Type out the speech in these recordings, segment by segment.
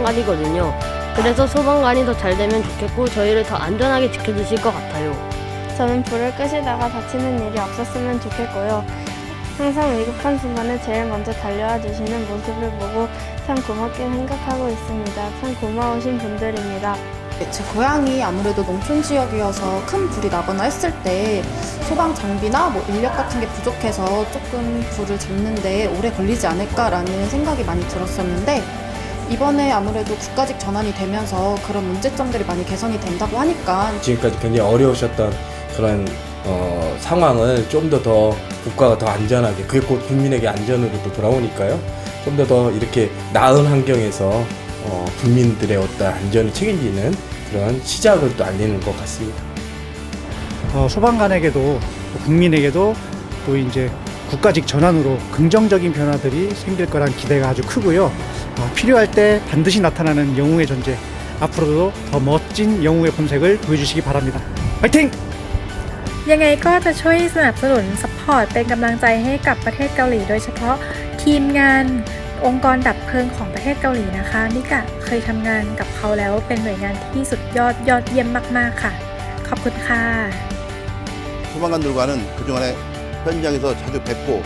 빠지거든요. 그래서 소방관이 더 잘 되면 좋겠고 저희를 더 안전하게 지켜주실 것 같아요. 저는 불을 끄시다가 다치는 일이 없었으면 좋겠고요. 항상 위급한 순간에 제일 먼저 달려와 주시는 모습을 보고 참 고맙게 생각하고 있습니다. 참 고마우신 분들입니다. 제 고향이 아무래도 농촌 지역이어서 큰 불이 나거나 했을 때 소방 장비나 뭐 인력 같은 게 부족해서 조금 불을 잡는데 오래 걸리지 않을까라는 생각이 많이 들었었는데 이번에 아무래도 국가직 전환이 되면서 그런 문제점들이 많이 개선이 된다고 하니까 지금까지 굉장히 어려우셨던 그런 어, 상황을 좀 더 더 국가가 더 안전하게 그게 곧 국민에게 안전으로 또 돌아오니까요. 좀 더 더 이렇게 나은 환경에서 어, 국민들의 어떤 안전을 책임지는 그런 시작을 또 알리는 것 같습니다. 어, 소방관에게도 또 국민에게도 또 이제 국가직 전환으로 긍정적인 변화들이 생길 거란 기대가 아주 크고요. 어, 필요할 때 반드시 나타나는 영웅의 존재. 앞으로도 더 멋진 영웅의 본색을 보여주시기 바랍니다. 화이팅! ยังไงก็จะช่วยสนับสนุนสปอร์ตเป็นกำลังใจให้กับประเทศเกาหลี โดยเฉพาะทีมงานองค์กรดับเพลิงของประเทศเกาหลีนะคะนิกะเคยทำงานกับเขาแล้วเป็นหน่วยงานที่สุดยอดยอดเยี่ยมมาก ๆ ค่ะ ขอบคุณค่ะ 소방관들과는 그동안에 현장에서 자주 뵙고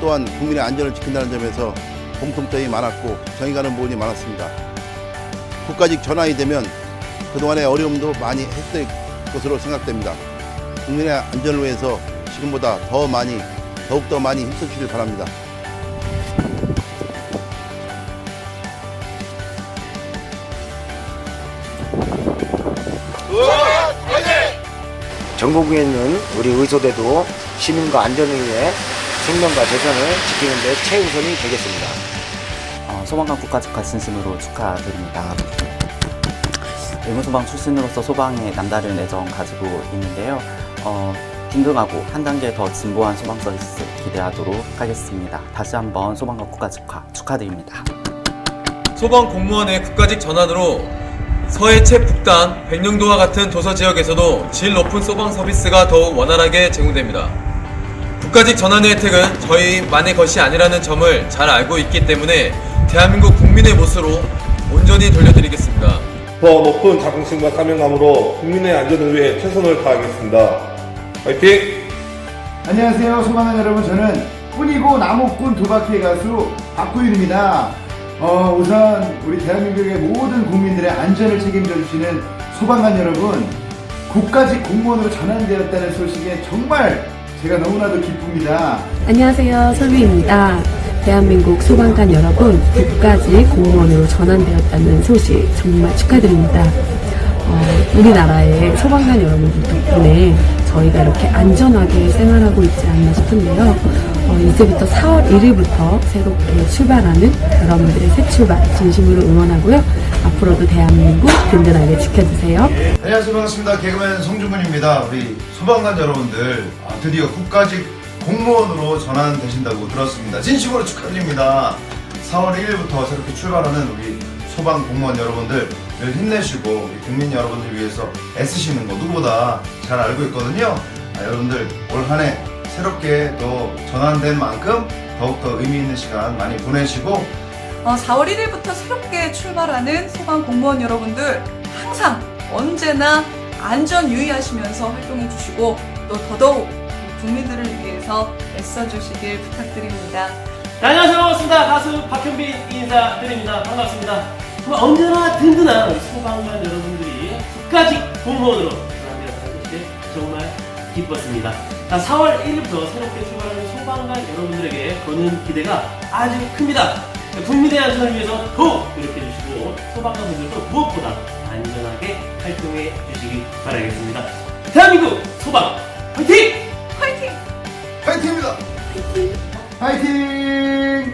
또한 국민의 안전을 지킨다는 점에서 공통점이 많았고 정이 가는 부분이 많았습니다. 국가직 전환이 되면 그동안의 어려움도 많이 했을 것으로 생각됩니다. 국민의 안전을 위해서 지금보다 더 많이 더욱더 많이 힘써주길 바랍니다. 전국에 있는 우리 의소대도 시민과 안전을 위해 생명과 재산을 지키는 데 최우선이 되겠습니다. 어, 소방관 국가직화 진심으로 축하드립니다. 의무소방 출신으로서 소방에 남다른 애정 가지고 있는데요. 어, 든든하고 한 단계 더 진보한 소방 서비스 기대하도록 하겠습니다. 다시 한번 소방관 국가직화 축하드립니다. 소방 공무원의 국가직 전환으로 서해 채북단, 백령도와 같은 도서 지역에서도 질 높은 소방 서비스가 더욱 원활하게 제공됩니다. 국가직 전환의 혜택은 저희만의 것이 아니라는 점을 잘 알고 있기 때문에 대한민국 국민의 몫으로 온전히 돌려드리겠습니다. 더 높은 자긍심과 사명감으로 국민의 안전을 위해 최선을 다하겠습니다. 화이팅! 안녕하세요 소방관 여러분 저는 뿐이고 나무꾼 도박회 가수 박구윤입니다 어, 우선 우리 대한민국의 모든 국민들의 안전을 책임져 주시는 소방관 여러분 국가직 공무원으로 전환되었다는 소식에 정말 제가 너무나도 기쁩니다 안녕하세요. 설비입니다. 대한민국 소방관 여러분, 국가직 공무원으로 전환되었다는 소식 정말 축하드립니다. 어, 우리나라의 소방관 여러분들 덕분에 저희가 이렇게 안전하게 생활하고 있지 않나 싶은데요. 어, 이제부터 4월 1일부터 새롭게 출발하는 여러분들의 새 출발 진심으로 응원하고요. 앞으로도 대한민국 든든하게 지켜주세요. 안녕하세요 반갑습니다 개그맨 송중근입니다 우리 소방관 여러분들 아, 드디어 국가직 공무원으로 전환되신다고 들었습니다 진심으로 축하드립니다 4월 1일부터 새롭게 출발하는 우리 소방 공무원 여러분들 늘 힘내시고 국민 여러분들 위해서 애쓰시는 거 누구보다 잘 알고 있거든요 아, 여러분들 올 한 해 새롭게 또 전환된 만큼 더욱더 의미 있는 시간 많이 보내시고 어, 4월 1일부터 새롭게 출발하는 소방 공무원 여러분들 항상 언제나 안전 유의하시면서 활동해 주시고 또 더더욱 국민들을 위해서 애써 주시길 부탁드립니다. 네, 안녕하세요. 반갑습니다. 가수 박현빈 인사드립니다. 반갑습니다. 정말 언제나 든든한 소방관 여러분들이 국가직 공무원으로 전환되었다는 것이 정말 기뻤습니다. 자, 4월 1일부터 새롭게 출발하는 소방관 여러분들에게 거는 기대가 아주 큽니다. 국민의 안전을 위해서 더욱 노력해 주시고 소방관분들도 무엇보다 안전하게 활동해 주시기 바라겠습니다. 대한민국 소방 화이팅! 화이팅! 파이팅입니다. 파이팅 파이팅